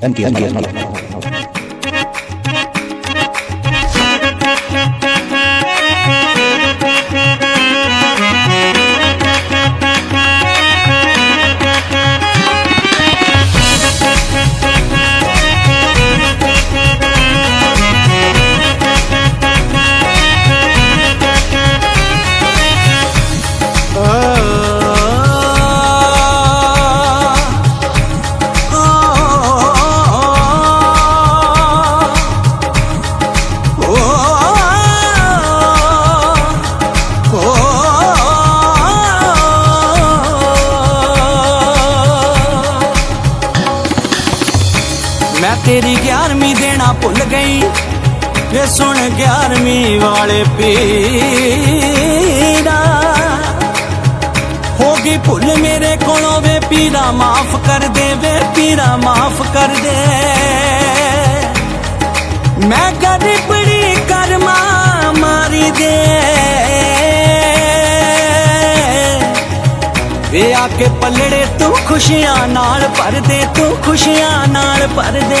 哎你别闹别闹 ਮੈਂ ਤੇਰੀ 11ਵੀਂ ਦੇਣਾ ਭੁੱਲ ਗਈ। ਵੇ ਸੁਣ 11ਵੀਂ ਵਾਲੇ ਪੀਰਾ। ਹੋ ਗਈ ਭੁੱਲ ਮੇਰੇ ਕੋਲੋਂ ਵੇ ਪੀਰਾ ਮਾਫ ਕਰ ਦੇ, ਵੇ ਪੀਰਾ ਮਾਫ ਕਰ ਦੇ। ਮੈਂ ਗਰੀਬੜੀ ਕਰਮਾ ਮਾਰੀ ਦੇ। ਵੇ ਆ ਕੇ ਪਲੜੇ ਤੂੰ ਖੁਸ਼ੀਆਂ ਨਾਲ ਭਰ ਦੇ ਤੂੰ ਖੁਸ਼ੀਆਂ ਨਾਲ ਭਰ ਦੇ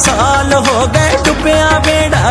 ਸਾਲ ਹੋ ਗਏ ਡੁੱਬਿਆ ਬੇੜਾ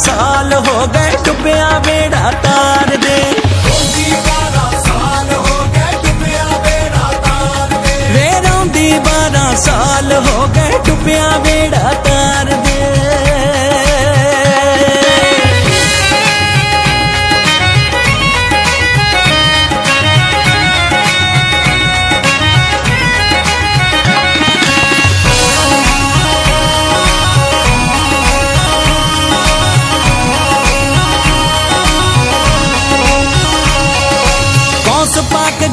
ਸਾਲ ਹੋ ਗਏ ਡੁੱਬਿਆ ਬੇੜਾ ਤਾਰ ਦੇ। ਰੋਂਦੀ 12 ਸਾਲ ਹੋ ਗਏ ਡੁੱਬਿਆ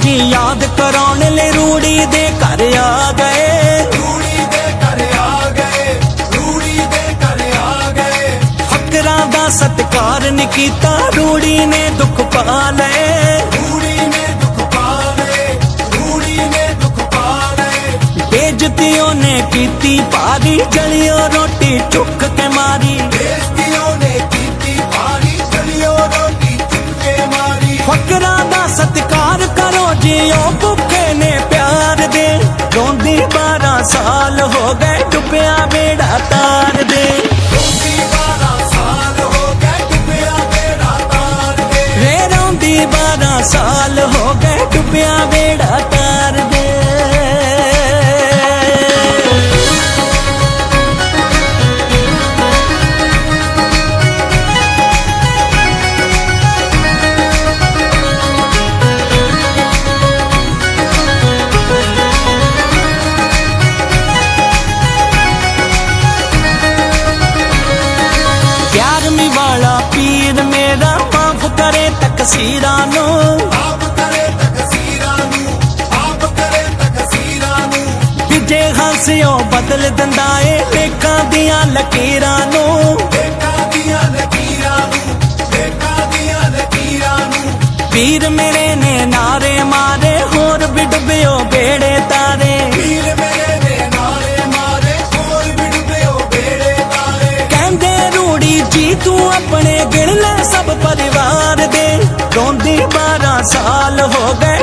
ਜੀ ਯਾਦ ਕਰਾਉਣ ਲਈ ਰੂੜੀ ਦੇ ਘਰ ਆ ਗਏ। ਫਕਰਾਂ ਦਾ ਸਤਕਾਰ ਨੀ ਕੀਤਾ ਰੂੜੀ ਨੇ ਦੁੱਖ ਪਾ ਲਏ। ਬੇਇੱਜ਼ਤੀ ਉਹਨੇ ਕੀਤੀ ਭਾਰੀ ਜਲਿਓ ਰੋਟੀ ਚੁੱਕ ਕੇ ਮਾਰੀ। ਸਾਲ ਹੋ ਗਏ ਡੁੱਬਿਆ ਬੇੜਾ ਤਾਰ ਦੇ। ਵੇ ਰੋਂਦੀ 12 ਸਾਲ ਹੋ ਗਏ ਡੁੱਬਿਆ ਤਕਸੀਰਾਂ ਨੂੰ। ਆਪ ਕਰੇ ਤਕਸੀਰਾਂ ਨੂੰ ਆਪ ਕਰੇ ਤਕਸੀਰਾਂ ਨੂੰ। ਕਿ ਜੇ ਹਾਸਿਓ ਬਦਲ ਦਿੰਦਾ ਏ ਲੇਖਾਂ ਦੀਆਂ ਲਕੀਰਾਂ ਨੂੰ। ਦੇਖਾਂ ਦੀਆਂ ਲਕੀਰਾਂ ਨੂੰ ਦੇਖਾਂ ਦੀਆਂ ਲਕੀਰਾਂ ਨੂੰ। ਵੀਰ ਮੇਰੇ ਨੇ ਨਾਰੇ ਮਾਰੇ ਹੋਰ ਵੀ ਡੁੱਬਿਓ ਬੇੜੇ ਤਾਰੇ। ਵੀਰ ਮੇਰੇ ਨੇ ਨਾਰੇ ਮਾਰੇ ਹੋਰ ਵੀ ਡੁੱਬਿਓ ਬੇੜੇ ਤਾਰੇ। ਕਹਿੰਦੇ ਰੂੜੀ ਜੀ ਤੂੰ ਆਪਣੇ ਗਿਣ ਲੈ। साल हो गए